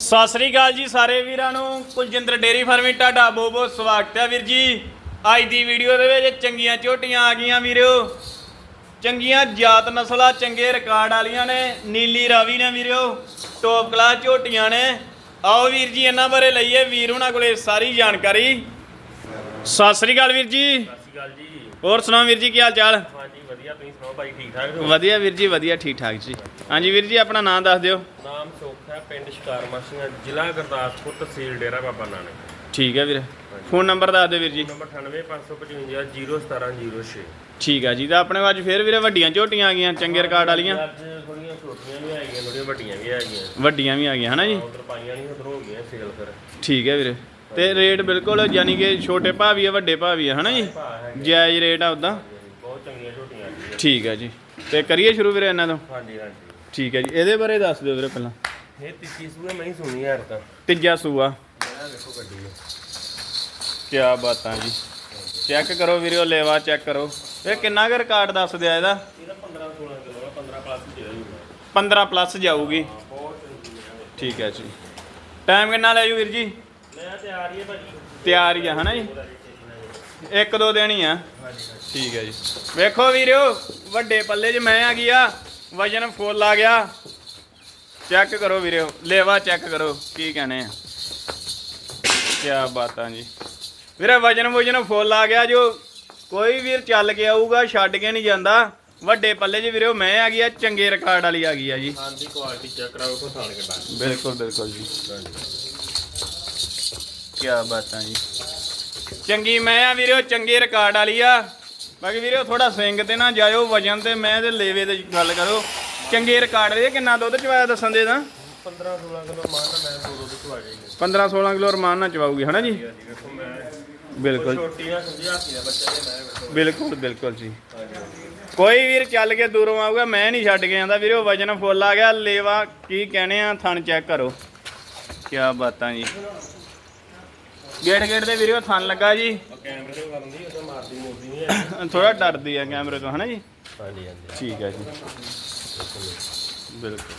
ਸਤਿ ਸ੍ਰੀ ਅਕਾਲ ਜੀ ਸਾਰੇ ਵੀਰਾਂ ਨੂੰ। ਕੁਲਜਿੰਦਰ ਡੇਰੀ ਫਾਰਮਿੰਗ ਤੁਹਾਡਾ ਬਹੁਤ ਬਹੁਤ ਸਵਾਗਤ ਹੈ ਵੀਰ ਜੀ। ਅੱਜ ਦੀ ਵੀਡੀਓ ਦੇ ਵਿੱਚ ਚੰਗੀਆਂ ਝੋਟੀਆਂ ਆ ਗਈਆਂ ਵੀਰੋ। ਚੰਗੀਆਂ ਜਾਤ ਨਸਲਾਂ ਚੰਗੇ ਰਿਕਾਰਡ ਵਾਲੀਆਂ ਨੇ ਨੀਲੀ ਰਾਵੀ ਨੇ ਵੀਰੋ। ਟੌਪ ਕਲਾਸ ਝੋਟੀਆਂ ਨੇ। ਆਓ ਵੀਰ ਜੀ ਇਹਨਾਂ ਬਾਰੇ ਲਈਏ ਵੀਰ ਉਹਨਾਂ ਕੋਲੇ ਸਾਰੀ ਜਾਣਕਾਰੀ। ਸਤਿ ਸ੍ਰੀ ਅਕਾਲ ਵੀਰ ਜੀ। ਸਤਿ ਸ਼੍ਰੀ ਅਕਾਲ ਜੀ। ਹੋਰ ਸੁਣਾਓ ਵੀਰ ਜੀ ਕੀ ਹਾਲ ਚਾਲ? ਹਾਂਜੀ ਵਧੀਆ। ਤੁਸੀਂ ਸੁਣਾਓ ਭਾਈ ਠੀਕ ਠਾਕ? ਵਧੀਆ ਵੀਰ ਜੀ ਵਧੀਆ ਠੀਕ ਠਾਕ ਜੀ। ਹਾਂਜੀ ਵੀਰ ਜੀ ਆਪਣਾ ਨਾਮ ਦੱਸ ਦਿਓ। ਨਾਮ ਸੁੱਖ ਹੈ ਪਿੰਡ ਸ਼ਿਕਾਰ ਮਾਸੀਆਂ ਜ਼ਿਲ੍ਹਾ ਗੁਰਦਾਸਪੁਰ ਤਹਿਸੀਲ ਡੇਰਾ ਬਾਬਾ ਨਾਨਕ। ਠੀਕ ਹੈ ਵੀਰ। ਫੋਨ ਨੰਬਰ ਦੱਸ ਦਿਓ ਵੀਰ ਜੀ। ਨੰਬਰ 98555 01706 ਠੀਕ ਆ ਜੀ ਤਾਂ ਆਪਣੇ ਕੋਲ ਅੱਜ ਫੇਰ ਵੀਰੇ ਵੱਡੀਆਂ ਝੋਟੀਆਂ ਆ ਗਈਆਂ ਚੰਗੇ ਰਿਕਾਰਡ ਵਾਲੀਆਂ। ਅੱਜ ਥੋੜੀਆਂ ਛੋਟੀਆਂ ਵੀ ਆ ਗਈਆਂ ਥੋੜੀਆਂ ਵੱਡੀਆਂ ਵੀ ਆ ਗਈਆਂ। ਵੱਡੀਆਂ ਵੀ ਆ ਗਈਆਂ ਹਨਾ ਜੀ? ਉਧਰ ਪਾਈਆਂ ਨਹੀਂ ਉਧਰ ਹੋ ਗਈਆਂ ਸੇਲ ਫਿਰ। ਠੀਕ ਹੈ ਵੀਰੇ। ਤੇ ਰੇਟ ਬਿਲਕੁਲ ਯਾਨੀ ਕਿ ਛੋਟੇ ਭਾਅ ਵੀ ਆ ਵੱਡੇ ਭਾਅ ਵੀ ਆ ਹਨਾ ਜੀ? ਜਾਇਜ਼ ਰੇਟ ਆ ਉਦਾਂ। ਬਹੁਤ ਚੰਗੀਆਂ ਝੋਟੀਆਂ ਆ ਗਈਆਂ। ਠੀਕ ਹੈ ਜੀ। ਤੇ ਕਰੀਏ ਸ਼ੁਰੂ ਵੀਰੇ ਇਹਨਾਂ ਤੋਂ? ਹਾਂਜੀ ਹਾਂਜੀ। ਠੀਕ ਹੈ ਜੀ ਇਹਦੇ ਬਾਰੇ ਦੱਸ ਦਿਓ ਵੀਰੇ ਪਹਿਲਾਂ। ਇਹ ਤੀਜੀ ਸੂਏ ਮੈਂ ਹੀ ਸੁਣੀ ਯਾਰ ਤਾਂ ਤੀਜਾ ਸੂਆ। ਗੱਡੀ ਨੂੰ। ਕੀ ਬਾਤਾਂ ਜੀ। ਚੈੱਕ ਕਰੋ ਵੀਰੇ ਉਹ ਲੇਵਾ ਚੈੱਕ ਕਰੋ। ਇਹ ਕਿੰਨਾ ਕੁ ਰਿਕਾਰਡ ਦੱਸ ਦਿਆ ਇਹਦਾ? ਇਹਦਾ 15 16 ਕਿਲੋ ਦਾ 15 ਪਲੱਸ ਦੇ ਦੂੰਗਾ 15 ਪਲੱਸ ਜਾਊਗੀ। ਬਹੁਤ ਚੰਗੀ ਹੈ ਠੀਕ ਹੈ ਜੀ। ਟਾਈਮ ਕਿੰਨਾ ਲੈ ਜੂ ਵੀਰ ਜੀ? ਮੈਂ ਤੇ ਆ ਰਹੀ ਹੈ ਭਾਜੀ। ਤਿਆਰ ਹੀ ਆ ਹਨਾ ਜੀ? ਇੱਕ ਦੋ ਦਿਨ ਹੀ ਆ। ਠੀਕ ਹੈ ਜੀ। ਵੇਖੋ ਵੀਰਿਓ ਵੱਡੇ ਪੱਲੇ 'ਚ ਮੈਂ ਆ ਗਿਆ। ਵਜਨ ਫੁੱਲ ਆ ਗਿਆ। ਚੈੱਕ ਕਰੋ ਵੀਰਿਓ ਲੇਵਾ ਚੈੱਕ ਕਰੋ ਕੀ ਕਹਨੇ ਆ। ਕੀ ਬਾਤਾਂ ਜੀ। ਵੀਰੇ ਵਜਨ ਵਜਨ ਫੁੱਲ ਆ ਗਿਆ ਜੋ ਕੋਈ ਵੀਰ ਚੱਲ ਕੇ ਆਊਗਾ ਛੱਡ ਕੇ ਨਹੀਂ ਜਾਂਦਾ। ਵੱਡੇ ਪੱਲੇ 'ਚ ਵੀਰਿਓ ਮੈਂ ਆ ਗਿਆ ਚੰਗੇ ਰਿਕਾਰਡ ਵਾਲੀ ਆ ਗਈ ਆ ਜੀ। ਹਾਂ ਦੀ ਕੁਆਲਿਟੀ ਚੈੱਕ ਕਰਾਓ ਕੋ ਸਾਲ ਕੇ ਬਿਲਕੁਲ ਬਿਲਕੁਲ ਜੀ। ਕੀ ਬਾਤਾਂ ਜੀ। ਚੰਗੀ ਮੈਂ ਆ ਵੀਰੋ ਚੰਗੇ ਰਿਕਾਰਡ ਵਾਲੀ ਆ। ਬਾਕੀ ਵੀਰੋ ਥੋੜਾ ਸਿੰਗ ਤੇ ਨਾ ਜਾਇਓ ਵਜਨ ਤੇ ਮੈਂ ਤੇ ਲੇਵੇ ਤੇ ਗੱਲ ਕਰੋ। ਚੰਗੇ ਰਿਕਾਰਡ ਦੇ ਕਿੰਨਾ ਦੁੱਧ ਚਵਾਇਆ ਦੱਸਣ ਦੇ ਤਾਂ? 15 16 ਕਿਲੋ ਮਾਨ ਮੈਂ ਦੋ ਦੋ ਤੋਂ ਆ ਜਾਏਗੀ 15 16 ਕਿਲੋ ਰਮਾਨ ਨਾਲ ਚਵਾਉਗੀ ਹਨਾ ਜੀ? ਬਿਲਕੁਲ। ਛੋਟੀ ਨਾ ਸਮਝਿਆ ਸੀ ਦਾ ਬੱਚਾ ਜੇ ਮੈਂ ਵੇਖੋ ਬਿਲਕੁਲ ਬਿਲਕੁਲ ਜੀ। ਕੋਈ ਵੀਰ ਚੱਲ ਕੇ ਦੂਰੋਂ ਆਊਗਾ ਮੈਂ ਨਹੀਂ ਛੱਡ ਕੇ ਜਾਂਦਾ ਵੀਰੋ ਵਜਨ ਫੁੱਲ ਆ ਗਿਆ ਲੇਵਾ ਕੀ ਕਹਨੇ ਆ ਥਣ ਚੈੱਕ ਕਰੋ। ਕੀ ਬਾਤਾਂ ਜੀ। ਗੇਟ ਗੇਟ ਦੇ ਵੀਰੋ ਥਣ ਲੱਗਾ ਜੀ। ਉਹ ਕੈਮਰੇ ਤੇ ਕਰਨ ਦੀ ਉਹ ਤਾਂ ਮਾਰਦੀ ਮੋਦੀ ਨਹੀਂ ਹੈ। ਥੋੜਾ ਡਰਦੀ ਆ ਕੈਮਰੇ ਤੋਂ ਹਨਾ ਜੀ? ਹਾਂਜੀ ਹਾਂਜੀ। ਠੀਕ ਹੈ ਜੀ। ਬਿਲਕੁਲ।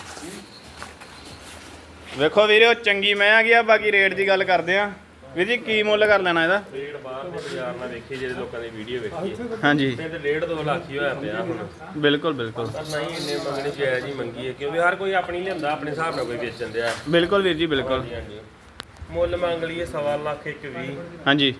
ਵੇਖੋ ਵੀਰੋ ਚੰਗੀ ਮੈਂ ਆ ਗਿਆ ਬਾਕੀ ਰੇਟ ਦੀ ਗੱਲ ਕਰਦੇ ਆ। ਵੀਰ ਜੀ ਕੀ ਮੁੱਲ ਕਰ ਲੈਣਾ ਇਹਦਾ? ਰੇਟ ਬਾਹਰ ਦੇ ਬਾਜ਼ਾਰ ਨਾਲ ਵੇਖੀ ਜਿਹੜੇ ਲੋਕਾਂ ਦੀ ਵੀਡੀਓ ਵੇਖੀ ਹੈ ਹਾਂਜੀ। ਤੇ ਡੇਢ ਦੋ ਲੱਖ ਹੀ ਹੋਇਆ ਪਿਆ ਹੁਣ। ਬਿਲਕੁਲ ਬਿਲਕੁਲ। ਪਰ ਨਹੀਂ ਇੰਨੇ ਮੰਗਣੀ ਜਾਇਜ਼ ਹੀ ਮੰਗੀ ਹੈ ਕਿਉਂਕਿ ਹਰ ਕੋਈ ਆਪਣੀ ਲਿਆਂਦਾ ਆਪਣੇ ਹਿਸਾਬ ਨਾਲ ਕੋਈ ਵੇਚਣ ਦਿਆ। ਬਿਲਕੁਲ ਵੀਰ ਜੀ ਬਿਲਕੁਲ। ਹਾਂਜੀ ਹਾਂਜੀ। ਮੁੱਲ ਮੰਗ ਲਈਏ ਸਵਾ ਲੱਖ ਇੱਕ ਵੀਹ। ਹਾਂਜੀ।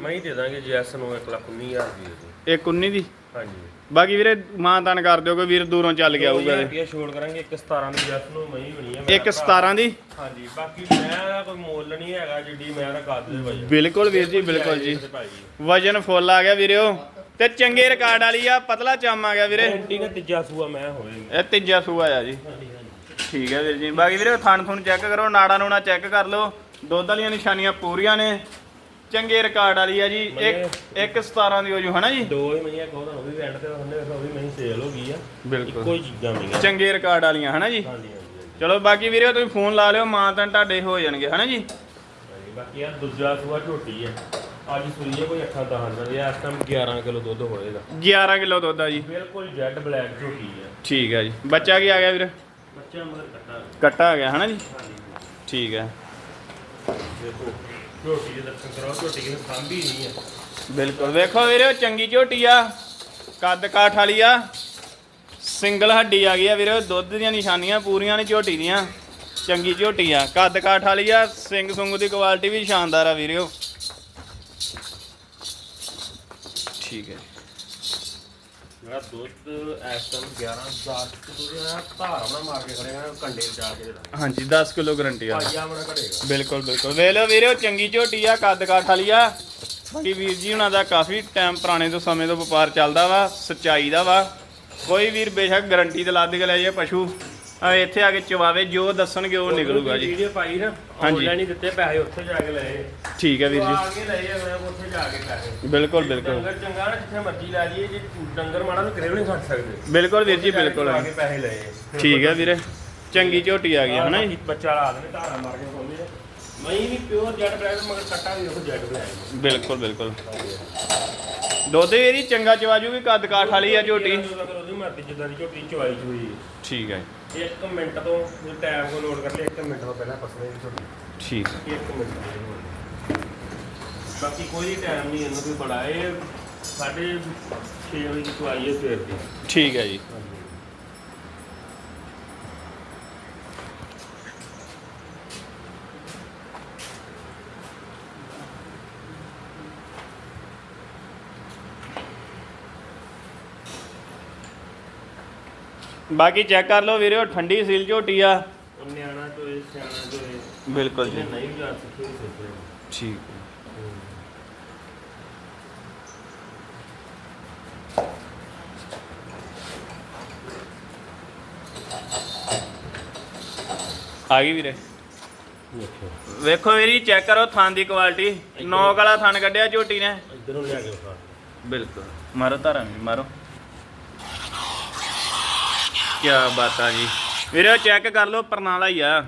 ਮੈਂ ਹੀ ਦੇ ਦਾਂਗੇ ਜੈਸ ਨੂੰ 1 ਲੱਖ 19 ਹਜ਼ਾਰ ਦੀ ਦੇ ਇਹ 19 ਦੀ? ਹਾਂਜੀ। ਬਾਕੀ ਵੀਰੇ ਮਾਂ ਤਾਨ ਕਰ ਦਿਓ ਕੋਈ ਵੀਰ ਦੂਰੋਂ ਚੱਲ ਕੇ ਆਊਗਾ ਤੇ। ਛੋੜ ਕਰਾਂਗੇ ਇੱਕ 17 ਦੀ ਜੈਸ ਨੂੰ ਮੈਂ ਹੀ ਬਣੀ ਹੈ ਇੱਕ 17 ਦੀ? ਹਾਂਜੀ ਬਾਕੀ ਮੈਂ ਦਾ ਕੋਈ ਮੁੱਲ ਨਹੀਂ ਹੈਗਾ ਜਿੱਡੀ ਮੈਂ ਦਾ ਕੱਦ ਦੇ ਵਜਨ। ਬਿਲਕੁਲ ਵੀਰ ਜੀ ਬਿਲਕੁਲ ਜੀ। ਵਜਨ ਫੁੱਲ ਆ ਗਿਆ ਵੀਰਿਓ। ਤੇ ਚੰਗੇ ਰਿਕਾਰਡ ਵਾਲੀ ਆ ਪਤਲਾ ਚਮ ਆ ਗਿਆ ਵੀਰੇ। ਗਰੰਟੀ ਦਾ ਤੀਜਾ ਸੂਆ ਮੈਂ ਹੋਵੇਗਾ ਇਹ ਤੀਜਾ ਸੂਆ ਆ ਜੀ। ਠੀਕ ਹੈ ਵੀਰ ਜੀ ਬਾਕੀ ਵੀਰੇ ਥਣ ਥੁਣ ਚੈੱਕ ਕਰੋ ਨਾੜਾ ਨੂਣਾ ਚੈੱਕ ਕਰ ਲਓ। ਦੁੱਧ ਵਾਲੀਆਂ ਨਿਸ਼ਾਨੀਆਂ ਪੂਰੀਆਂ ਨੇ। ਚੰਗੇ ਰਿਕਾਰਡ ਵਾਲੀ ਆ ਜੀ। ਇੱਕ ਇੱਕ 17 ਦੀ ਹੋ ਜੂ ਹਨਾ ਜੀ? ਦੋ ਹੀ ਮਈਆਂ ਕਹੋ ਤੁਹਾਨੂੰ ਵੀ ਐਂਡ ਤੇ ਉਹਨੇ ਵੇਖੋ ਵੀ ਮਈ ਸੇਲ ਹੋ ਗਈ ਆ। ਬਿਲਕੁਲ। ਕੋਈ ਚੀਜ਼ਾਂ ਮਈਆਂ। ਚੰਗੇ ਰਿਕਾਰਡ ਵਾਲੀਆਂ ਹਨਾ ਜੀ? ਹਾਂਜੀ ਹਾਂਜੀ ਚਲੋ ਬਾਕੀ ਵੀਰੇ ਤੁਸੀਂ ਫੋਨ ਲਾ ਲਿਓ ਮਾਂ ਤਾਂ ਤੁਹਾਡੇ ਹੋ ਜਾਣਗੇ ਹਨਾ ਜੀ? ਹਾਂਜੀ ਬਾਕੀ ਆ ਦੂਜਾ ਸੂਆ ਝੋਟੀ ਹੈ ਅੱਜ ਸੂਈ ਹੈ ਕੋਈ ਅੱਖਾਂ ਤਾਂ ਹੰਦਰ ਇਸ ਟਾਈਮ 11 ਕਿਲੋ ਦੁੱਧ ਹੋਏਗਾ। 11 ਕਿਲੋ ਦੁੱਧ ਆ ਜੀ। ਬਿਲਕੁਲ ਜੈਡ ਬਲੈਕ ਝੋਟੀ ਹੈ ਠੀਕ ਹੈ ਜੀ। ਬੱਚਾ ਕੀ ਆ ਗਿਆ ਵੀਰੇ? ਬੱਚਾ ਮਗਰ ਕੱਟਾ। ਕੱਟਾ ਆ ਗਿਆ ਹਨਾ ਜੀ? ਠੀਕ ਹੈ ਦੇਖੋ, ਝੋਟੀ ਦੇ ਦਰਸ਼ਨ ਕਰਾਓ, ਝੋਟੀ ਕਿਨੇ ਸਾਂਭੀ ਨਹੀਂ ਹੈ ਬਿਲਕੁਲ। ਵੇਖੋ ਵੀਰੋ, ਚੰਗੀ ਝੋਟੀ ਆ, ਕੱਦ ਕਾਠ ਵਾਲੀ ਆ, ਸਿੰਗਲ ਹੱਡੀ ਆ ਗਈ ਆ ਵੀਰੇ, ਦੁੱਧ ਦੀਆਂ ਨਿਸ਼ਾਨੀਆਂ ਪੂਰੀਆਂ ਨੇ ਝੋਟੀ ਦੀਆਂ। ਚੰਗੀ ਝੋਟੀ ਆ, ਕੱਦ ਕਾਠ ਵਾਲੀ ਆ ਸਿੰਘ ਸੁੰਗ ਦੀ ਕੁਆਲਿਟੀ ਵੀ ਸ਼ਾਨਦਾਰ ਆ ਵੀਰੋ। ਠੀਕ ਹੈ। ਜਿਹੜਾ ਦੁੱਧ ਇਸ ਟਾਈਮ 11 10 ਕਿਲੋ ਦਾ ਧਾਰ ਆਪਣਾ ਮਾਰ ਕੇ ਖੜੇਗਾ ਕੰਡੇ ਚ ਜਾ ਕੇ ਜਿਹੜਾ। ਹਾਂਜੀ 10 ਕਿਲੋ ਗਰੰਟੀ ਆ ਭਾਈਆ ਆਪਣਾ ਘੜੇਗਾ ਬਿਲਕੁਲ ਬਿਲਕੁਲ। ਵੇਖ ਲਓ ਵੀਰੇ ਉਹ ਚੰਗੀ ਝੋਟੀ ਆ ਕੱਦ ਕਾਠ ਵਾਲੀ ਆ। ਬਾਕੀ ਵੀਰ ਜੀ ਹੁਣਾਂ ਦਾ ਕਾਫੀ ਟਾਈਮ ਪੁਰਾਣੇ ਤੋਂ ਸਮੇਂ ਤੋਂ ਵਪਾਰ ਚੱਲਦਾ ਵਾ ਸੱਚਾਈ ਦਾ ਵਾ। ਕੋਈ ਵੀਰ ਬੇਸ਼ੱਕ ਗਰੰਟੀ ਤੇ ਲੱਦ ਕੇ ਲੈ ਜਾਏ ਪਸ਼ੂ। ਆ ਇੱਥੇ ਆ ਕੇ ਚਵਾਵੇ ਜੋ ਦੱਸਣਗੇ ਉਹ ਨਿਕਲੂਗਾ ਜੀ। ਵੀਡੀਓ ਪਾਈ ਨਾ ਹਾਂਜੀ। ਆਨਲਾਈਨ ਹੀ ਦਿੱਤੇ ਪੈਸੇ ਉੱਥੇ ਜਾ ਕੇ ਲਏ। ਠੀਕ ਹੈ ਵੀਰ ਜੀ। ਆ ਕੇ ਲਏ ਮੈਂ ਉੱਥੇ ਜਾ ਕੇ ਪੈਸੇ। ਬਿਲਕੁਲ ਬਿਲਕੁਲ। ਡੰਗਰ ਚੰਗਾ ਨਾ ਜਿੱਥੇ ਮਰਜ਼ੀ ਲੈ ਜਾਈਏ ਜੇ ਡੰਗਰ ਮਾੜਾ ਤਾਂ ਕਿਰੇ ਵੀ ਨਹੀਂ ਖੜ ਸਕਦੇ? ਬਿਲਕੁਲ ਵੀਰ ਜੀ ਬਿਲਕੁਲ। ਪਾ ਕੇ ਪੈਸੇ ਲਏ। ਠੀਕ ਹੈ ਵੀਰੇ। ਚੰਗੀ ਝੋਟੀ ਆ ਗਈ ਹੈ ਹਨਾ ਜੀ? ਬੱਚਾ ਲਾ ਦੇਣੇ ਧਾਰਾ ਮਾਰ ਕੇ ਖੋਲਦੇ ਮੈਂ ਵੀ ਪਿਓਰ ਜੈਡ ਬਲੈਕ ਮਗਰ ਕੱਟਾ ਵੀ ਦੇਖੋ ਜੈਡ ਬਲੈਕ। ਬਿਲਕੁਲ ਬਿਲਕੁਲ। ਦੁੱਧ ਵੀ ਇਹਦੀ ਚੰਗਾ ਚਵਾਜੂ ਵੀ ਕੱਦ ਕਾਠ ਵਾਲੀ ਆ ਝੋਟੀ। ਉਹਦੀ ਜਿੱਦਾਂ ਦੀ ਝੋਟੀ ਚਵਾਈ ਠੀਕ ਹੈ ਇੱਕ ਮਿੰਟ ਤੋਂ ਟਾਈਮ ਕੋ ਨੋਟ ਕਰ ਲਿਆ ਇੱਕ ਮਿੰਟ ਤੋਂ ਪਹਿਲਾਂ ਪਸਲੇ ਦੀ ਝੋਟੀ। ਠੀਕ ਹੈ। ਇੱਕ ਮਿੰਟ ਤੋਂ ਬਾਕੀ ਕੋਈ ਟਾਈਮ ਨਹੀਂ ਇਹਨੂੰ ਕੋਈ ਬੜਾ ਇਹ ਸਾਢੇ 6 ਵਜੇ ਚਵਾਈ ਹੈ ਸਵੇਰ ਦੀ। ਠੀਕ ਹੈ ਜੀ। ਬਾਕੀ ਚੈੱਕ ਕਰ ਲਓ ਵੀਰੇ ਉਹ ਠੰਡੀ ਸੀਲ ਝੋਟੀ ਆ। ਉਹ ਨਿਆਣਾ ਤੋਂ ਇਹ ਸਿਆਣਾ ਤੋਂ ਇਹ। ਬਿਲਕੁਲ ਜੀ। ਜਿਹਨੇ ਨਹੀਂ ਜਾ ਸਕੇ ਉਹ ਸਿੱਖੇ ਠੀਕ ਹੈ। ਆ ਗਈ ਵੀਰੇ। ਵੇਖੋ। ਵੀਰੀ ਚੈੱਕ ਕਰੋ ਥਣ ਦੀ ਕੁਆਲਿਟੀ। ਨੌਕ ਵਾਲਾ ਥਣ ਕੱਢਿਆ ਝੋਟੀ ਨੇ। ਇਧਰੋਂ ਲਿਆ ਕੇ ਖਾ ਬਿਲਕੁਲ। ਮਾਰੋ ਧਾਰਾਂ ਵੀ ਮਾਰੋ। ਕੀ ਬਾਤ ਆ ਜੀ। ਵੀਰੇ ਚੈੱਕ ਕਰ ਲਓ ਪਰਨਾਲਾ ਹੀ ਆ।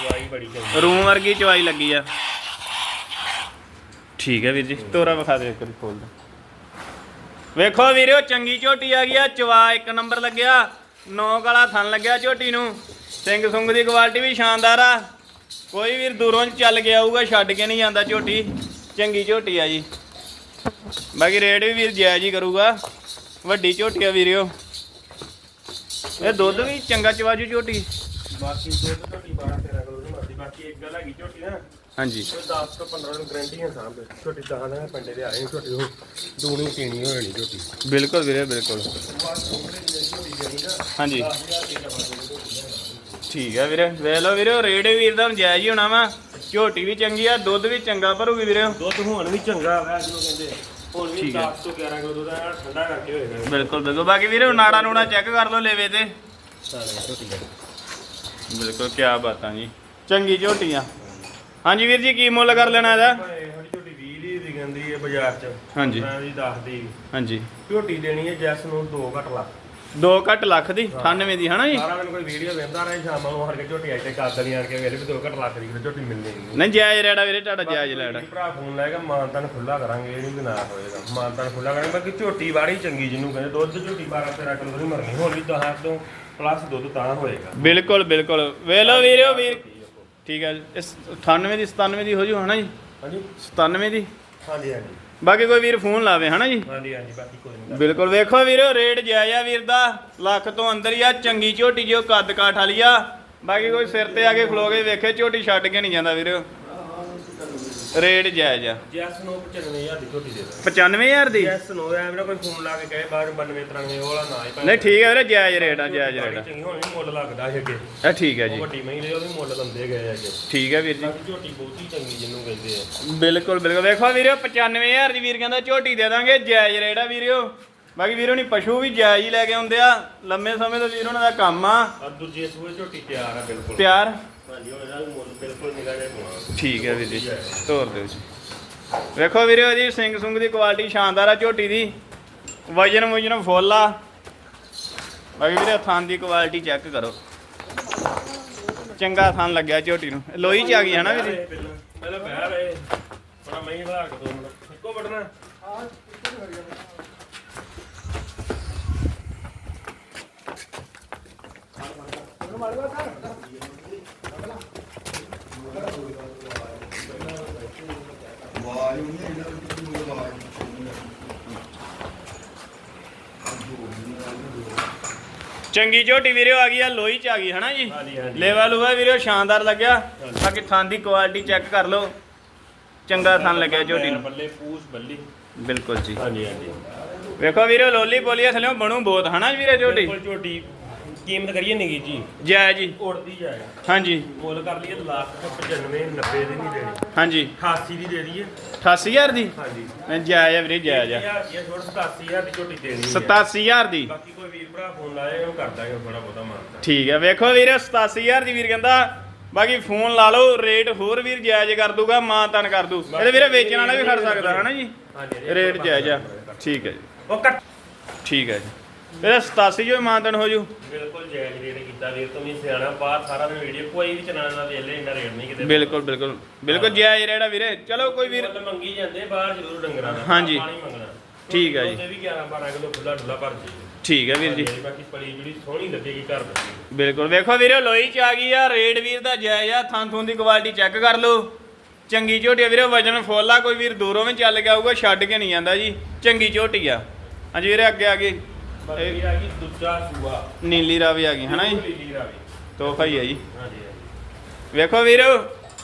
ਚਵਾਈ ਬੜੀ ਚੰਗੀ ਰੂਮ ਵਰਗੀ ਚਵਾਈ ਲੱਗੀ ਆ। ਠੀਕ ਹੈ ਵੀਰ ਜੀ ਤੋਰਾ ਵਿਖਾ ਦੇ ਇੱਕ ਵਾਰੀ ਖੋਲ ਦੇ ਵੇਖੋ ਵੀਰਿਓ ਚੰਗੀ ਝੋਟੀ ਆ ਗਈ ਆ ਚਵਾ ਇੱਕ ਨੰਬਰ ਲੱਗਿਆ ਨੌਕ ਵਾਲਾ ਥਣ ਲੱਗਿਆ ਝੋਟੀ ਨੂੰ। ਸਿੰਘ ਸੁੰਗ ਦੀ ਕੁਆਲਿਟੀ ਵੀ ਸ਼ਾਨਦਾਰ ਆ। ਕੋਈ ਵੀਰ ਦੂਰੋਂ ਚੱਲ ਕੇ ਆਊਗਾ ਛੱਡ ਕੇ ਨਹੀਂ ਜਾਂਦਾ ਝੋਟੀ। ਚੰਗੀ ਝੋਟੀ ਆ ਜੀ। ਬਾਕੀ ਰੇਟ ਵੀ ਵੀਰ ਜਾਇਜ਼ ਹੀ ਕਰੂਗਾ। ਵੱਡੀ ਝੋਟੀ ਆ ਵੀਰਿਓ ਇਹ ਦੁੱਧ ਵੀ ਚੰਗਾ ਚਵਾਜੂ ਝੋਟੀ। ਬਾਕੀ ਦੁੱਧ ਝੋਟੀ 12 13 ਕਿਲੋ ਦੀ ਮਰਦੀ ਬਾਕੀ ਇੱਕ ਗੱਲ ਹੈਗੀ ਝੋਟੀ ਨਾ ਹਾਂਜੀ। ਉਹ 10 ਤੋਂ 15 ਨੂੰ ਗਰੰਟੀ ਹੈ ਸਾਹਮਣੇ ਝੋਟੀ ਦਹਾਂ ਦਾ ਪਿੰਡੇ ਦੇ ਆਏ ਨੇ ਝੋਟੀ ਉਹ ਦੂਣੀ ਪੀਣੀ ਹੋਣੀ ਝੋਟੀ। ਬਿਲਕੁਲ ਵੀਰੇ ਬਿਲਕੁਲ। ਹਾਂਜੀ। ਠੀਕ ਹੈ ਵੀਰੇ ਵੇਖ ਲਓ ਵੀਰੇ ਵੀ ਵੀਰ ਦਾ ਜਾਇਜ਼ ਹੀ ਹੋਣਾ ਵਾ। ਝੋਟੀ ਵੀ ਚੰਗੀ ਆ ਦੁੱਧ ਵੀ ਚੰਗਾ ਭਰੂਗੀ ਵੀਰੇ। ਦੁੱਧ ਹੁਣ ਵੀ ਚੰਗਾ। ਹੋਇਆ ਜਿਹਨੂੰ ਕਹਿੰਦੇ ਹੁਣ ਵੀ ਠੀਕ ਹੈ। 10 ਤੋਂ 11 ਕਿਲੋ ਦੁੱਧ ਆ ਠੰਡਾ ਕਰਕੇ ਹੋਏਗਾ। ਬਿਲਕੁਲ ਬਿਲਕੁਲ। ਬਾਕੀ ਵੀਰੇ ਨਾੜਾ ਨੂੜਾ ਚੈੱਕ ਕਰ ਲਓ ਲੇਵੇ ਤੇ। ਬਿਲਕੁਲ ਕੀ ਬਾਤਾਂ ਜੀ। ਚੰਗੀ ਝੋਟੀਆਂ। ਹਾਂਜੀ ਵੀਰ ਜੀ ਕੀ ਮੁੱਲ ਕਰ ਲੈਣਾ ਇਹਦਾ? ਇਹ ਸਾਡੀ ਝੋਟੀ 20 ਦੀ ਦੀ ਕਹਿੰਦੀ ਹੈ ਬਾਜ਼ਾਰ 'ਚ। ਹਾਂਜੀ। ਮੈਂ ਦੀ 10 ਦੀ ਹਾਂਜੀ। ਝੋਟੀ ਦੇਣੀ ਹੈ ਜੈਸ ਨੂੰ 2 ਘੱਟ ਲੱਖ 2 ਘੱਟ ਲੱਖ ਦੀ 98 ਦੀ ਹਨਾ ਜੀ? ਸਾਰਾ ਦਿਨ ਕੋਈ ਵੀਡੀਓ ਵੇਖਦਾ ਰਹੇ ਸ਼ਾਮਾਂ ਨੂੰ ਹਰ ਕੇ ਝੋਟੀ ਆਈ ਤੇ ਕਾਦਲੀ ਆਣ ਕੇ ਵੇਲੇ ਵੀ 2 ਘੱਟ ਲੱਖ ਦੀ ਝੋਟੀ ਮਿਲਣੀ ਨਹੀਂ। ਨਹੀਂ ਜਾਇਜ਼ ਰੇੜਾ ਵੀਰੇ ਤੁਹਾਡਾ ਜਾਇਜ਼ ਬਾਕੀ ਭਰਾ ਫੋਨ ਲਾਏਗਾ ਮਾਨਤਾਨ ਖੁੱਲਾ ਕਰਾਂਗੇ ਇਹ ਨਹੀਂ ਨਾ ਹੋਏਗਾ। ਮਾਨਤਾਨ ਖੁੱਲਾ ਕਰਾਂਗੇ ਬਾਕੀ ਝੋਟੀ ਬਾੜੀ ਚੰਗੀ ਜਿਹਨੂੰ ਕਹਿੰਦੇ ਦੁੱਧ ਝੋਟੀ 12 13 ਕਿਲੋ ਦੀ ਮਰਨੀ ਵੀ 10 ਤੋਂ ਪਲੱਸ ਦੁੱਧ ਤਾਂ ਹੋਏਗਾ। ਬਿਲਕੁਲ ਬਿਲਕੁਲ। ਵੇਖ ਲਓ ਵੀਰੇ ਵੀਰ। ਠੀਕ ਹੈ। ਇਸ 98 ਦੀ 97 ਦੀ ਹੋ ਜੂ ਹਨਾ ਜੀ? ਹਾਂਜੀ। 97 ਦੀ? ਹਾਂਜੀ ਹਾਂਜੀ। ਬਾਕੀ ਕੋਈ ਵੀਰ ਫੋਨ ਲਾਵੇ ਹਨਾ ਜੀ? ਹਾਂਜੀ ਹਾਂਜੀ ਬਾਕੀ ਕੋਈ ਨਹੀਂ। ਬਿਲਕੁਲ ਵੇਖੋ ਵੀਰੋ ਰੇਟ ਜਾਇਜ਼ ਆ ਵੀਰ ਦਾ ਲੱਖ ਤੋਂ ਅੰਦਰ ਹੀ ਆ ਚੰਗੀ ਝੋਟੀ ਜੋ ਕੱਦ ਕਾਠ ਵਾਲੀ ਆ। ਬਾਕੀ ਕੋਈ ਸਿਰ ਤੇ ਆ ਕੇ ਖਲੋ ਕੇ ਵੇਖੇ ਝੋਟੀ ਛੱਡ ਕੇ ਨਹੀਂ ਜਾਂਦਾ ਵੀਰੋ। ਰੇਟ ਜਾਇਜ਼ ਆ। ਜੈਸ ਨੂੰ 95000 ਦੀ ਝੋਟੀ ਦੇ ਦੇ 95000 ਦੀ? ਜੈਸ ਨੂੰ ਐਵੇਂ ਨਾ ਕੋਈ ਫੋਨ ਲਾ ਕੇ ਕਹੇ ਬਾਅਦ 92 93 ਉਹ ਵਾਲਾ ਨਾ ਹੀ ਭਾਵੇਂ ਨਹੀਂ ਠੀਕ ਹੈ ਵੀਰੇ ਜਾਇਜ਼ ਰੇਟ ਆ ਜਾਇਜ਼ ਰੇਟ ਆ। ਚੰਗੀ ਹੁਣ ਮੁੱਲ ਲੱਗਦਾ ਸੀ ਅੱਗੇ। ਇਹ ਠੀਕ ਹੈ ਉਹ ਜੀ ਵੱਡੀ ਮਹੀਂ ਉਹ ਵੀ ਮੁੱਲ ਲੰਦੇ ਗਏ ਅੱਗੇ। ਠੀਕ ਹੈ ਵੀਰ ਜੀ। ਬਾਕੀ ਝੋਟੀ ਬਹੁਤੀ ਚੰਗੀ ਜਿਹਨੂੰ ਕਹਿੰਦੇ ਆ। ਬਿਲਕੁਲ ਬਿਲਕੁਲ। ਵੇਖੋ ਵੀਰੋ 95000 ਦੀ ਵੀਰ ਕਹਿੰਦਾ ਝੋਟੀ ਦੇ ਦਾਂਗੇ ਜਾਇਜ਼ ਰੇਟ ਆ ਵੀਰੋ। ਬਾਕੀ ਵੀਰੋ ਨਹੀਂ ਪਸ਼ੂ ਵੀ ਜਾਇਜ਼ ਹੀ ਲੈ ਕੇ ਆਉਂਦੇ ਆ। ਲੰਮੇ ਸਮੇਂ ਤੋਂ ਵੀਰ ਉਹਨਾਂ ਦਾ ਕੰਮ ਆ। ਆ ਦੂਜੇ ਸੂਏ ਝੋਟੀ ਤਿਆਰ ਆ ਬਿਲਕੁਲ। ਤਿਆਰ? ਹਾਂਜੀ ਹੁਣ ਇਹਦਾ ਵੀ ਮੁੱਲ ਬਿਲਕੁਲ ਨਿਗਾਹ ਜਿਹਾ ਪਾਉਣਾ। ਠੀਕ ਹੈ ਵੀਰ ਜੀ ਤੋਰ ਦਿਓ ਜੀ। ਵੇਖੋ ਵੀਰੇ ਇਹਦੀ ਸਿੰਘ ਸੁੰਗ ਦੀ ਕੁਆਲਿਟੀ ਸ਼ਾਨਦਾਰ ਆ ਝੋਟੀ ਦੀ। ਵਜਨ ਵਜਨ ਫੁੱਲ ਆ। ਬਾਕੀ ਵੀਰੇ ਥਾਂ ਦੀ ਕੁਆਲਿਟੀ ਚੈੱਕ ਕਰੋ। ਚੰਗਾ ਥਾਂ ਲੱਗਿਆ ਝੋਟੀ ਨੂੰ। ਲੋਈ ਚ ਆ ਗਈ ਹੈ ਨਾ ਵੀਰ? ਜੀ ਪਹਿਲਾਂ ਪਹਿਲਾਂ ਬਹਿ ਰਹੇ ਬੜਾ ਮਹੀਂ ਬਣਾ ਕੇ ਦੋ ਮਿੰਟ। ਇੱਕੋ ਬਟਨਾ ਚੰਗੀ ਝੋਟੀ ਵੀਰੇ ਆ ਗਈ ਆ ਲੋਈ ਚ ਆ ਗਈ ਹੈ ਨਾ ਜੀ ਲੇਵਾ ਲੂਆ ਵੀਰੇ ਸ਼ਾਨਦਾਰ ਲੱਗਿਆ। ਬਾਕੀ ਥਾਂ ਦੀ ਕੁਆਲਿਟੀ ਚੈੱਕ ਕਰ ਲਓ। ਚੰਗਾ ਥਾਂ ਲੱਗਿਆ ਝੋਟੀ ਨੂੰ। ਬੱਲੇ ਪੂਛ ਬੱਲੀ। ਬਿਲਕੁਲ ਜੀ। ਹਾਂਜੀ ਹਾਂਜੀ। ਵੇਖੋ ਵੀਰੇ ਲੋਲੀ ਬੋਲੀਆ ਥੱਲੇ ਬਣੂ ਬਹੁਤ ਹਨਾ ਵੀਰੇ ਝੋਟੀ? ਬਿਲਕੁਲ ਝੋਟੀ ਕੀਮਤ ਕਰੀਏ ਨਿੱਗੀ ਜੀ? ਜੈ ਜੀ। ਉੜਦੀ ਜਾਏ ਹਾਂਜੀ। ਮੁੱਲ ਕਰ ਲਈਏ 95 90 ਦੀ ਨਹੀਂ ਦੇਣੀ। ਹਾਂਜੀ। 88 ਦੀ ਦੇ ਦਈਏ। 88000 ਦੀ? ਹਾਂਜੀ। ਮੈਂ ਜਾਇਜ਼ ਆ ਵੀਰੇ ਜਾਇਜ਼ ਆ। ਯਾਰ ਇਹ ਛੋੜ 87000 ਦੀ ਝੋਟੀ ਦੇਣੀ ਹੈ 87000 ਦੀ? ਬਾਕੀ ਕੋਈ ਵੀਰ ਭਰਾ ਫੋਨ ਲਾਏ ਉਹ ਕਰ ਦਾਂਗੇ ਬੜਾ ਬਹੁਤਾ ਮਾਨਤਾ ਠੀਕ ਹੈ ਵੇਖੋ ਵੀਰੇ 87000 ਦੀ ਵੀਰ ਕਹਿੰਦਾ ਬਾਕੀ ਫੋਨ ਲਾ ਲਓ ਰੇਟ ਹੋਰ ਵੀਰ ਜਾਇਜ਼ ਕਰ ਦੂਗਾ ਮਾਂ ਤਨ ਕਰ ਦੂ। ਇਹਦੇ ਵੀਰੇ ਵੇਚਣ ਵਾਲਾ ਵੀ ਖੜ ਸਕਦਾ ਹਨਾ ਜੀ? ਹਾਂਜੀ ਰੇਟ ਜਾਇਜ਼ ਆ। ਠੀਕ ਹੈ ਜੀ। ਉਹ ਕੱਟ ਠੀਕ ਹੈ ਜੀ। ਇਹਦਾ 87 ਜੋ ਮਾਂ ਤਨ ਹੋ ਜੂ। ਬਿਲਕੁਲ ਜਾਇਜ਼ ਰੇਟ ਕੀਤਾ ਵੀਰ ਤੋਂ ਵੀ ਸਿਆਣਾ ਬਾਹਰ ਸਾਰਾ ਦਿਨ ਵੀਡੀਓ ਕੋਈ ਵੀ ਚੈਨਲ ਦਾ ਵੇਖ ਲੈ ਇੰਨਾ ਰੇਟ ਨਹੀਂ ਕਿਤੇ। ਬਿਲਕੁਲ ਬਿਲਕੁਲ ਬਿਲਕੁਲ ਜਾਇਜ਼ ਰੇਟ ਆ ਵੀਰੇ। ਚਲੋ ਕੋਈ ਵੀਰ। ਮੁੱਲ ਮੰਗੀ ਜਾਂਦੇ ਬਾਹਰ ਜ਼ਰੂਰ ਡੰਗਰਾਂ ਦਾ ਹਾਂਜੀ। ਪਾਣੀ ਮੰਗਣਾ। ਠੀਕ ਹੈ ਜੀ। ਉਹਦੇ ਵੀ 11 12 ਕਿਲੋ ਖੁੱਲਾ ਡੁੱਲਾ ਭਰ ਜੀ ਠੀਕ ਹੈ ਵੀਰ ਜੀ। ਬਾਕੀ ਪਲੀ ਜਿਹੜੀ ਸੋਹਣੀ ਲੱਗੇਗੀ ਘਰ ਬੱਚੀ ਬਿਲਕੁਲ। ਵੇਖੋ ਵੀਰੇ ਲੋਈ ਚ ਆ ਗਈ ਆ ਰੇਡ ਵੀਰ ਦਾ ਜਾਇਜ਼ ਆ ਥਾਂ ਥੂੰ ਦੀ ਕੁਆਲਿਟੀ ਚੈੱਕ ਕਰ ਲਓ। ਚੰਗੀ ਝੋਟੀ ਵੀਰੇ ਵਜਨ ਫੁੱਲ ਆ ਕੋਈ ਵੀਰ ਦੂਰੋਂ ਵੀ ਚੱਲ ਕੇ ਆਊਗਾ ਛੱਡ ਕੇ ਨਹੀਂ ਜਾਂਦਾ ਜੀ। ਚੰਗੀ ਝੋਟੀ ਆ। ਹਾਂਜੀ ਵੀਰੇ ਅੱਗੇ ਆ ਗਈ ਬਾਕੀ ਆ ਗਈ ਦੂਜਾ ਸੂਆ। ਨੀਲੀ ਰਾਵੀ ਆ ਗਈ ਹਨਾ ਜੀ? ਨੀਲੀ ਰਾਵੀ। ਤੋਹਫਾ ਹੀ ਜੀ। ਹਾਂਜੀ ਵੇਖੋ ਵੀਰੋ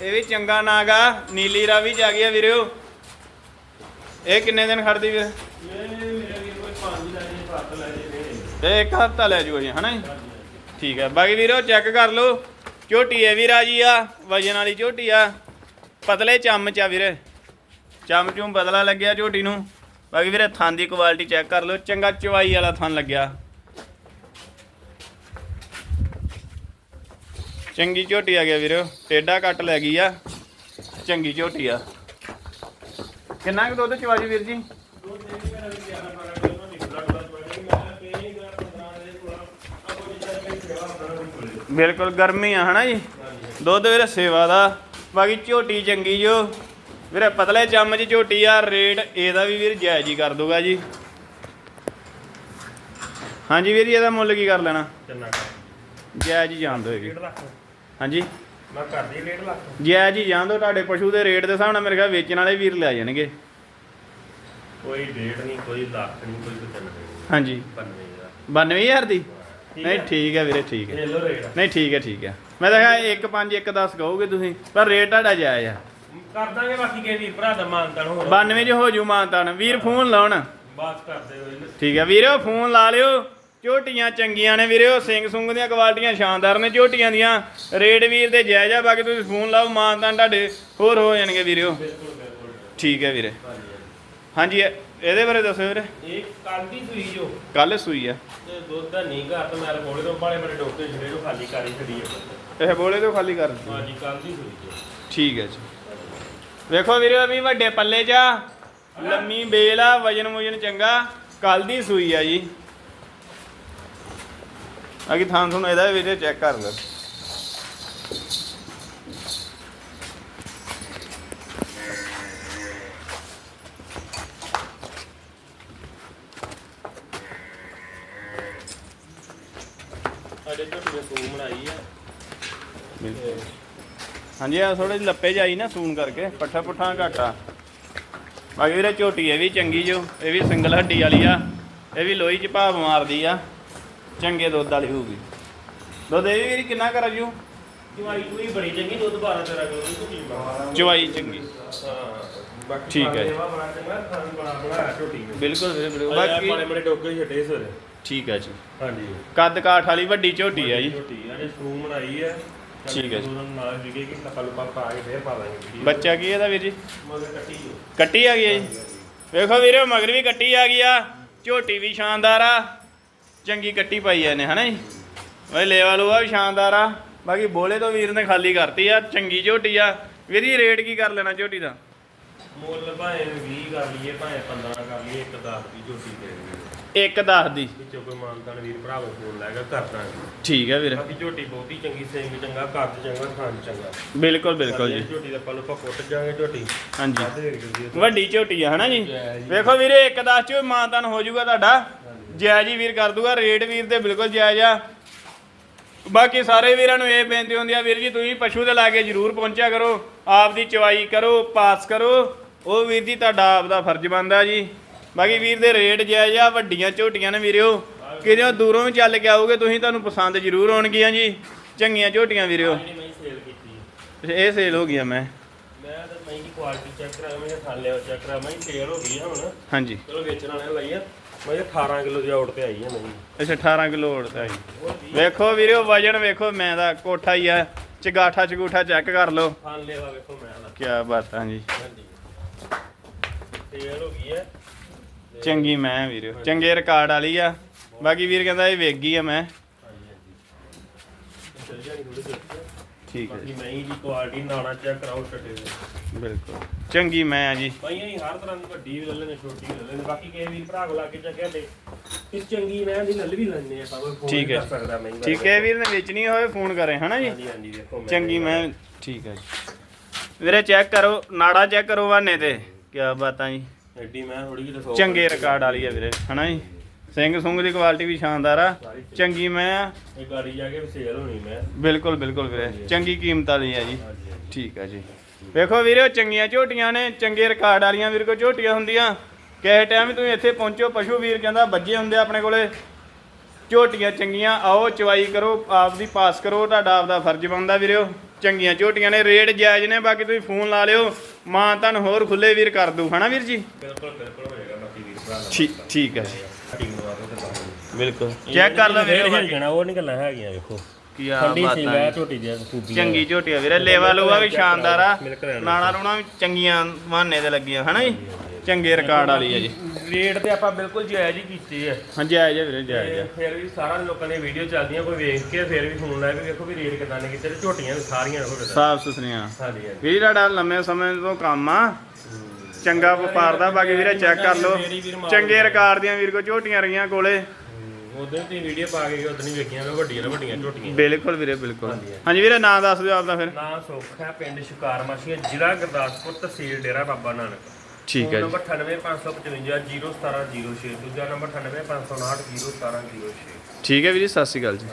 ਇਹ ਵੀ ਚੰਗਾ ਨਾਗ ਨੀਲੀ ਰਾਵੀ ਚ ਆ ਗਈ ਆ ਵੀਰੋ। ਇਹ ਕਿੰਨੇ ਦਿਨ ਖੜਦੀ ਵੀਰ ਇਹ। ਇੱਕ ਹਫਤਾ ਲੈ ਜੂਗਾ ਜੀ ਹਨਾ ਜੀ? ਠੀਕ ਹੈ ਬਾਕੀ ਵੀਰੋ ਚੈੱਕ ਕਰ ਲਓ। ਝੋਟੀ ਇਹ ਵੀ ਰਾਜੀ ਆ ਵਜਨ ਵਾਲੀ ਝੋਟੀ ਆ। ਪਤਲੇ ਚਮਚ ਆ ਵੀਰੇ। ਚਮ ਚੁਮ ਬਦਲਾ ਲੱਗਿਆ ਝੋਟੀ ਨੂੰ। ਬਾਕੀ ਵੀਰੇ ਥਣ ਦੀ ਕੁਆਲਿਟੀ ਚੈੱਕ ਕਰ ਲਓ, ਚੰਗਾ ਚਵਾਈ ਵਾਲਾ ਥਣ ਲੱਗਿਆ। ਚੰਗੀ ਝੋਟੀ ਆ ਗਿਆ ਵੀਰੋ, ਟੇਡਾ ਕੱਟ ਲੈ ਗਈ ਆ, ਚੰਗੀ ਝੋਟੀ ਆ। ਕਿੰਨਾ ਕੁ ਦੁੱਧ ਚਵਾਜੀ ਵੀਰ ਜੀ? ਬਿਲਕੁਲ ਗਰਮੀ ਆ, ਹਨਾ ਜੀ? ਦੁੱਧ ਵੀਰੇ ਸੇਵਾ ਦਾ, ਬਾਕੀ ਝੋਟੀ ਚੰਗੀ ਜੋ। ਵੀਰੇ ਪਤਲੇ ਚਮਚ ਝੋਟੀ ਆ ਰੇਟ ਇਹਦਾ ਵੀ ਵੀਰ ਜਾਇਜ਼ ਹੀ ਕਰ ਦੂਗਾ ਜੀ। ਹਾਂਜੀ ਵੀਰ ਜੀ ਇਹਦਾ ਮੁੱਲ ਕੀ ਕਰ ਲੈਣਾ? ਕਿੰਨਾ ਕਰ ਜਾਇਜ਼ ਹੀ ਜਾਣ ਦੋ ਜੀ 1.5 ਲੱਖ। ਹਾਂਜੀ। ਮੈਂ ਕਰਦੀ 1.5 ਲੱਖ। ਜਾਇਜ਼ ਹੀ ਜਾਣ ਦੋ ਤੁਹਾਡੇ ਪਸ਼ੂ ਦੇ ਰੇਟ ਦੇ ਹਿਸਾਬ ਨਾਲ ਮੇਰੇ ਖਿਆਲ ਵੇਚਣ ਵਾਲੇ ਵੀਰ ਲੈ ਜਾਣਗੇ। ਕੋਈ ਡੇਟ ਨਹੀਂ ਕੋਈ ਲੱਖ ਨਹੀਂ ਕੋਈ ਕੁਝ ਨਹੀਂ। ਹਾਂਜੀ। ਬੰਨੇ ਦਾ 92000 ਦੀ? ਨਹੀਂ। ਠੀਕ ਹੈ ਵੀਰੇ ਠੀਕ ਹੈ। ਨਹੀਂ ਠੀਕ ਹੈ ਠੀਕ ਹੈ। ਮੈਂ ਤਾਂ ਕਿਹਾ 1 5 1 10 ਕਹੋਗੇ ਤੁਸੀਂ ਪਰ ਰੇਟ ਤੁਹਾਡਾ ਜਾਇਜ਼ ਆ। ਕਰ ਦਾਂਗੇ ਬਾਕੀ ਕੇ ਵੀਰ ਭਰਾ ਦਾ ਮਾਨਤਾਨ ਹੋਰ। 92 ਚ ਹੋ ਜੂ ਮਾਨਤਾਨ ਵੀਰ ਫੋਨ ਲਾਉਣ। ਬਾਤ ਕਰਦੇ ਹੋਏ ਠੀਕ ਹੈ ਵੀਰੋ ਫੋਨ ਲਾ ਲਿਓ। ਝੋਟੀਆਂ ਚੰਗੀਆਂ ਨੇ ਵੀਰੋ ਸਿੰਘ ਸੁੰਗ ਦੀਆਂ ਕੁਆਲਟੀਆਂ ਸ਼ਾਨਦਾਰ ਨੇ ਝੋਟੀਆਂ ਦੀਆਂ। ਰੇਡ ਵੀਰ ਦੇ ਜਾਇਜ਼ ਆ ਬਾਕੀ ਤੁਸੀਂ ਫੋਨ ਲਾਓ ਮਾਨਤਾਨ ਤੁਹਾਡੇ ਹੋਰ ਹੋ ਜਾਣਗੇ ਵੀਰੋ। ਠੀਕ ਹੈ ਵੀਰੇ। ਹਾਂਜੀ ਹਾਂਜੀ ਇਹ- ਇਹਦੇ ਬਾਰੇ ਦੱਸੋ ਵੀਰੇ। ਇਹ ਕੱਲ ਦੀ ਸੂਈ ਜੋ। ਕੱਲ ਸੂਈ ਆ। ਤੇ ਦੁੱਧ ਦਾ ਨਹੀਂ ਘਰ ਤੋਂ ਮੈਂ ਕੋਲੇ ਤੋਂ ਬਾਲੇ ਬੜੇ ਡੋਕੇ ਜਿਹੜੇ ਨੂੰ ਖਾਲੀ ਕਰੀ ਛੜੀ ਹੈ ਇਹ ਬੋਲੇ ਤੋਂ ਖਾਲੀ ਕਰ। ਹਾਂਜੀ ਕੱਲ ਦੀ ਸੂਈ ਜੋ। ਠੀਕ ਹੈ ਜੀ। ਵੇਖੋ ਵੀਰੇ ਵੀ ਵੱਡੇ ਪੱਲੇ 'ਚ ਆ। ਲੰਮੀ ਬੇਲ ਆ, ਵਜਨ ਮੁਜਨ ਚੰਗਾ। ਕੱਲ ਦੀ ਸੂਈ ਆ ਜੀ। ਅਗੀ ਥਾਂ ਤੁਹਾਨੂੰ ਇਹਦਾ ਵੀਰੇ ਚੈੱਕ ਕਰ ਲਓ ਸਾਡੇ ਝੋਟੀ ਨੇ ਸੂਈ ਬਣਾਈ ਆ ਹਾਂਜੀ ਆ ਥੋੜੇ ਲੱਪੇ ਜਾਈ ਨਾ ਸੂਨ ਕਰਕੇ ਪੱਠਾ ਪੁੱਠਾ ਘਾਟਾ। ਬਾਕੀ ਵੀਰੇ ਝੋਟੀ ਇਹ ਵੀ ਚੰਗੀ ਜੋ ਇਹ ਵੀ ਸਿੰਗਲ ਹੱਡੀ ਵਾਲੀ ਆ ਇਹ ਵੀ ਲੋਹੀ 'ਚ ਭਾਵ ਮਾਰਦੀ ਆ ਚੰਗੇ ਦੁੱਧ ਵਾਲੀ ਹੋਊਗੀ। ਦੁੱਧ ਇਹ ਵੀ ਵੀਰੇ ਕਿੰਨਾ ਕਰ ਜੂ ਦਵਾਈ ਕੋਈ ਬੜੀ ਚੰਗੀ ਦੁੱਧ 12 13 ਕਿਲੋ ਦੀ ਝੋਟੀ ਬਣਾ ਚਵਾਈ ਚੰਗੀ। ਠੀਕ ਹੈ। ਬਿਲਕੁਲ ਵੀਰੇ ਬਿਲਕੁਲ। ਬਾਕੀ ਬੜੇ ਬੜੇ ਡੋਕੇ ਛੱਡੇ ਸਵੇਰੇ। ਠੀਕ ਹੈ ਜੀ। ਹਾਂਜੀ। ਕੱਦ ਕਾਠ ਵਾਲੀ ਵੱਡੀ ਝੋਟੀ ਆ ਜੀ। ਝੋਟੀ ਆ ਜੇ ਸੂਈ ਬਣਾਈ ਆ ਠੀਕ ਹੈ ਜੀ। ਨਾਲ ਵਿਗੇ ਕਿ ਲੱਪਾ ਲੁਪਾ ਪਾ ਕੇ ਫੇਰ ਪਾ ਦਾਂਗੇ ਵੀਡੀਓ ਬੱਚਾ ਕੀ ਇਹਦਾ ਵੀਰ ਜੀ? ਮਗਰ ਕੱਟੀ ਜੋ ਕੱਟੀ ਆ ਗਈ ਹੈ ਜੀ। ਵੇਖੋ ਵੀਰੇ ਮਗਰ ਵੀ ਕੱਟੀ ਆ ਗਈ ਆ। ਝੋਟੀ ਵੀ ਸ਼ਾਨਦਾਰ ਆ। ਚੰਗੀ ਕੱਟੀ ਪਾਈ ਐ ਨੇ ਹਨਾ ਜੀ? ਓਏ ਲੇਵਾ ਲੂਆ ਵੀ ਸ਼ਾਨਦਾਰ ਆ। ਬਾਕੀ ਬੋਲੇ ਤੋਂ ਵੀਰ ਨੇ ਖਾਲੀ ਕਰਤੀ ਆ ਚੰਗੀ ਝੋਟੀ ਆ। ਵੀਰ ਜੀ ਰੇਟ ਕੀ ਕਰ ਲੈਣਾ ਝੋਟੀ ਦਾ? ਮੁੱਲ ਭਾਵੇਂ 20 ਕਰ ਲਈਏ ਭਾਵੇਂ 15 ਕਰ ਲਈਏ ਇੱਕ 10 ਦੀ ਝੋਟੀ ਦੇ ਇੱਕ ਦੱਸ ਦੀ। ਵਿੱਚੋਂ ਕੋਈ ਮਾਨਤਾਨ ਵੀਰ ਭਰਾਵੋ ਫੋਨ ਲੈਗਾ ਕਰ ਦਾਂਗੇ ਠੀਕ ਹੈ ਵੀਰ। ਬਾਕੀ ਝੋਟੀ ਬਹੁਤੀ ਚੰਗੀ ਸਿੰਘ ਚੰਗਾ ਕੱਦ ਚੰਗਾ ਖਾਣ ਚੰਗਾ। ਬਿਲਕੁਲ ਬਿਲਕੁਲ ਜੀ। ਝੋਟੀ ਦਾ ਪਲ ਪਾ ਕੁੱਟ ਜਾਾਂਗੇ ਝੋਟੀ। ਹਾਂਜੀ। ਵੱਡੀ ਝੋਟੀ ਆ ਹਨਾ ਜੀ? ਜੈ ਜੀ। ਵੇਖੋ ਵੀਰੇ ਇੱਕ ਦਸ ਚ ਮਾਨਤਨ ਹੋ ਜਾਊਗਾ ਤੁਹਾਡਾ। ਜਾਇਜ਼ ਹੀ ਵੀਰ ਕਰ ਦੂਗਾ ਰੇਟ ਵੀਰ ਦੇ ਬਿਲਕੁਲ ਜਾਇਜ਼ ਆ। ਬਾਕੀ ਸਾਰੇ ਵੀਰਾਂ ਨੂੰ ਇਹ ਬੇਨਤੀ ਹੁੰਦੀ ਆ ਵੀਰ ਜੀ ਤੁਸੀਂ ਪਸ਼ੂ ਦੇ ਲਾਗੇ ਜ਼ਰੂਰ ਪਹੁੰਚਿਆ ਕਰੋ। ਆਪ ਦੀ ਚਵਾਈ ਕਰੋ ਪਾਸ ਕਰੋ। ਉਹ ਵੀਰ ਜੀ ਤੁਹਾਡਾ ਆਪ ਦਾ ਫਰਜ਼ ਬਣਦਾ ਜੀ। ਬਾਕੀ ਵੀਰ ਦੇ ਰੇਟ ਜਾਇਜ਼ ਆ ਵੱਡੀਆਂ ਝੋਟੀਆਂ ਨੇ ਵੀਰਿਓ। ਕਿਤੇ ਦੂਰੋਂ ਵੀ ਚੱਲ ਕੇ ਆਓਗੇ ਤੁਸੀਂ ਤੁਹਾਨੂੰ ਪਸੰਦ ਜ਼ਰੂਰ ਆਉਣਗੀਆਂ ਜੀ। ਚੰਗੀਆਂ ਝੋਟੀਆਂ ਵੀਰਿਓ। ਇਹ ਸੇਲ ਹੋ ਗਈਆਂ ਮੈਂ। ਮੈਂ ਤਾਂ ਮੈਂ ਦੀ ਕੁਆਲਿਟੀ ਚੈੱਕ ਕਰਾ ਮੈਂ ਥਾਂ ਲਿਆ ਚੈੱਕ ਕਰਾ ਮੈਂ ਸੇਲ ਹੋ ਗਈ ਆ ਹੁਣ। ਹਾਂਜੀ। ਚਲੋ ਵੇਚਣ ਵਾਲਿਆਂ ਲਈ ਆ। ਮੈਂ 18 ਕਿਲੋ ਦੀ ਆਊਟ ਤੇ ਆਈ ਆ ਨਹੀਂ ਅੱਛਾ 18 ਕਿਲੋ ਜੀ ਹੋਰ ਵੀ ਵੇਖੋ ਵੀਰਿਓ ਵਜਨ ਵੇਖੋ ਮੈਂ ਦਾ ਕੋਠਾ ਹੀ ਆ। ਚਗਾਠਾ ਚਗੂਠਾ ਚੈੱਕ ਕਰ ਲਓ। ਥਾਂ ਲਿਆ ਵੇਖੋ ਮੈਂ ਦਾ ਕੀ ਬਾਤ ਆ ਜੀ। ਹਾਂਜੀ। ਸੇਲ ਹੋ ਗਈ ਹੈ ਚੰਗੀ ਮੈਂ ਵੀਰਿਓ ਚੰਗੇ ਰਿਕਾਰਡ ਵਾਲੀ ਆ। ਬਾਕੀ ਵੀਰ ਕਹਿੰਦਾ ਇਹ ਵੇਗੀ ਆ ਮੈਂ। ਠੀਕ ਹੈ ਬਾਕੀ ਦੀ ਕੁਆਲਿਟੀ ਚੈੱਕ ਕਰਾਓ ਛੱਡੇ ਬਿਲਕੁਲ। ਚੰਗੀ ਮੈਂ ਆ ਜੀ। ਭਾਈਆਂ ਹੀ ਹਰ ਤਰ੍ਹਾਂ ਦੀ ਵੱਡੀ ਵੀ ਲੈ ਲੈਣੇ ਛੋਟੀ ਵੀ ਲੈ ਲੈਣੇ ਬਾਕੀ ਕਿਸੇ ਵੀ ਭਰਾ ਕੋਲ ਆ ਕੇ ਚੱਕਿਆ ਤੇ ਇਸ ਚੰਗੀ ਮੈਂ ਦੀ ਲੱਲ ਵੀ ਲੈਣੇ ਆ ਭਾਵੇਂ ਫੋਨ ਠੀਕ ਹੈ ਕਰ ਸਕਦਾ ਮੈਂ ਹੀ ਠੀਕ ਹੈ ਵੀਰ ਨੇ ਵੇਚਣੀ ਹੋਵੇ ਫੋਨ ਕਰੇ ਹਨਾ ਜੀ? ਹਾਂਜੀ ਹਾਂਜੀ ਦੇਖੋ ਮੈਂ ਚੰਗੀ ਮੈਂ ਠੀਕ ਹੈ ਜੀ। ਵੀਰੇ ਚੈੱਕ ਕਰੋ ਨਾੜਾ ਚੈੱਕ ਕਰੋ ਵਾਨੇ ਤੇ। ਕੀ ਬਾਤਾਂ ਜੀ। ਐਡੀ ਮੈਂ ਥੋੜੀ ਜਿਹੀ ਦੱਸੋ ਚੰਗੇ ਰਿਕਾਰਡ ਵਾਲੀ ਆ ਵੀਰੇ ਹਨਾ ਜੀ? ਸਿੰਘ ਸੁੰਗ ਦੀ ਕੁਆਲਿਟੀ ਵੀ ਸ਼ਾਨਦਾਰ ਆ ਚੰਗੀ। ਮੈਂ ਆ। ਇਹ ਗਾੜੀ ਜਾ ਕੇ ਸੇਲ ਹੋਣੀ ਮੈਂ। ਬਿਲਕੁਲ ਬਿਲਕੁਲ ਵੀਰੇ ਚੰਗੀ ਕੀਮਤ ਵਾਲੀ ਆ ਜੀ। ਠੀਕ ਆ ਜੀ। ਵੇਖੋ ਵੀਰੇ ਉਹ ਚੰਗੀਆਂ ਝੋਟੀਆਂ ਨੇ ਚੰਗੇ ਰਿਕਾਰਡ ਵਾਲੀਆਂ ਵੀਰ ਕੋ ਝੋਟੀਆਂ ਹੁੰਦੀਆਂ। ਕਿਸੇ ਟਾਈਮ ਵੀ ਤੁਸੀਂ ਇੱਥੇ ਪਹੁੰਚੋ ਪਸ਼ੂ ਵੀਰ ਕਹਿੰਦਾ ਬੱਜੇ ਹੁੰਦੇ ਆਪਣੇ ਕੋਲੇ। ਝੋਟੀਆਂ ਚੰਗੀਆਂ ਆਓ ਚਵਾਈ ਕਰੋ ਆਪ ਦੀ ਪਾਸ ਕਰੋ ਤੁਹਾਡਾ ਆਪ ਦਾ ਫਰਜ਼ ਬਣਦਾ ਵੀਰਿਓ ਚੰਗੀਆਂ ਝੋਟੀਆਂ ਨੇ ਰੇਟ ਜਾਇਜ਼ ਨੇ ਬਾਕੀ ਤੁਸੀਂ ਫੋਨ ਲਾ ਲਿਓ। ਮਾਂ ਤੁਹਾਨੂੰ ਹੋਰ ਖੁੱਲੇ ਵੀਰ ਕਰ ਦੂ ਹਨਾ ਵੀਰ ਜੀ? ਬਿਲਕੁਲ ਬਿਲਕੁਲ ਹੋਏਗਾ ਬਾਕੀ ਵੀਰ ਭਰਾ ਨਾਲ ਠੀਕ ਠੀਕ ਹੈ। ਬਿਲਕੁਲ। ਚੈੱਕ ਕਰ ਲਓ ਵੀਰੇ ਵੀਰੇ ਜਾਣਾ ਉਹ ਨਹੀਂ ਗੱਲਾਂ ਹੈਗੀਆਂ ਵੇਖੋ। ਕੀ ਆ ਠੰਡੀ ਸੀ ਬਾਤਾਂ ਲੈ ਜੀ। ਝੋਟੀ ਦੀਆਂ ਖੂਬੀਆਂ। ਚੰਗੀ ਝੋਟੀ ਆ ਵੀਰੇ ਲੇਵਾ ਲੂਆ ਵੀ ਸ਼ਾਨਦਾਰ ਆ। ਨਾਣਾ ਰੋਣਾ ਵੀ ਚੰਗੀਆਂ ਬਹਾਨੇ ਤੇ ਲੱਗੀਆਂ ਹਨਾ ਜੀ? ਚੰਗੇ ਰਿਕਾਰਡ ਵਾਲੀ ਆ ਜੀ। ਰੇਟ ਤੇ ਆਪਾਂ ਬਿਲਕੁਲ ਜਾਇਜ਼ ਹੀ ਕੀਤੇ ਆ। ਹਾਂਜੀ ਆਏ ਜੀ ਵੀਰੇ ਜਾਇਜ਼ ਤੇ ਆ ਫਿਰ ਵੀ ਸਾਰਾ ਲੋਕਾਂ ਦੀਆਂ ਵੀਡੀਓ ਚੱਲਦੀਆਂ ਕੋਈ ਵੇਖ ਕੇ ਫਿਰ ਵੀ ਫੋਨ ਲਾ ਕੇ ਵੇਖੋ ਵੀ ਰੇਟ ਕਿਦਾਂ ਨੇ ਕੀਤੇ ਤੇ ਝੋਟੀਆਂ ਵੀ ਸਾਰੀਆਂ ਹੋ ਗਏ ਸਾਫ਼ ਸੁਥਰੀਆਂ। ਹਾਂਜੀ ਹਾਂਜੀ। ਵੀਰ ਤੁਹਾਡਾ ਲੰਮੇ ਸਮੇਂ ਤੋਂ ਕੰਮ ਆ। ਚੰਗਾ ਵਪਾਰ ਦਾ ਬਾਕੀ ਵੀਰੇ ਚੈੱਕ ਕਰ ਲਓ। ਚੰਗੇ ਰਿਕਾਰਡ ਦੀਆਂ ਵੀਰ ਕੋ ਝੋਟੀਆਂ ਰਹੀਆਂ ਕੋਲੇ। ਉਦੋਂ ਤੇ ਵੀਡੀਓ ਪਾ ਕੇ ਉਦੋਂ ਹੀ ਵੇਖੀਆਂ ਨੇ ਵੱਡੀਆਂ ਤੋਂ ਵੱਡੀਆਂ ਝੋਟੀਆਂ। ਬਿਲਕੁਲ ਵੀਰੇ ਬਿਲਕੁਲ। ਹਾਂਜੀ। ਹਾਂਜੀ। ਵੀਰੇ ਨਾਂ ਦੱਸ ਦਿਓ ਆਪਦਾ ਫਿਰ। ਨਾਂ ਸੁੱਖ ਹੈ ਪਿੰਡ ਸ਼ਿਕਾਰ ਮਾਸ਼ੀਆਂ ਜ਼ਿਲ੍ਹਾ ਗੁਰਦਾਸਪੁਰ ਤਹਿਸੀਲ ਡੇਰਾ ਬਾਬਾ ਨਾਨਕ। ਠੀਕ ਹੈ ਜੀ। ਨੰਬਰ 98555 01706 ਦੂਜਾ ਨੰਬਰ 98559 01706 ਠੀਕ ਹੈ ਵੀਰੇ ਸਤਿ ਸ਼੍ਰੀ ਅਕਾਲ ਜੀ।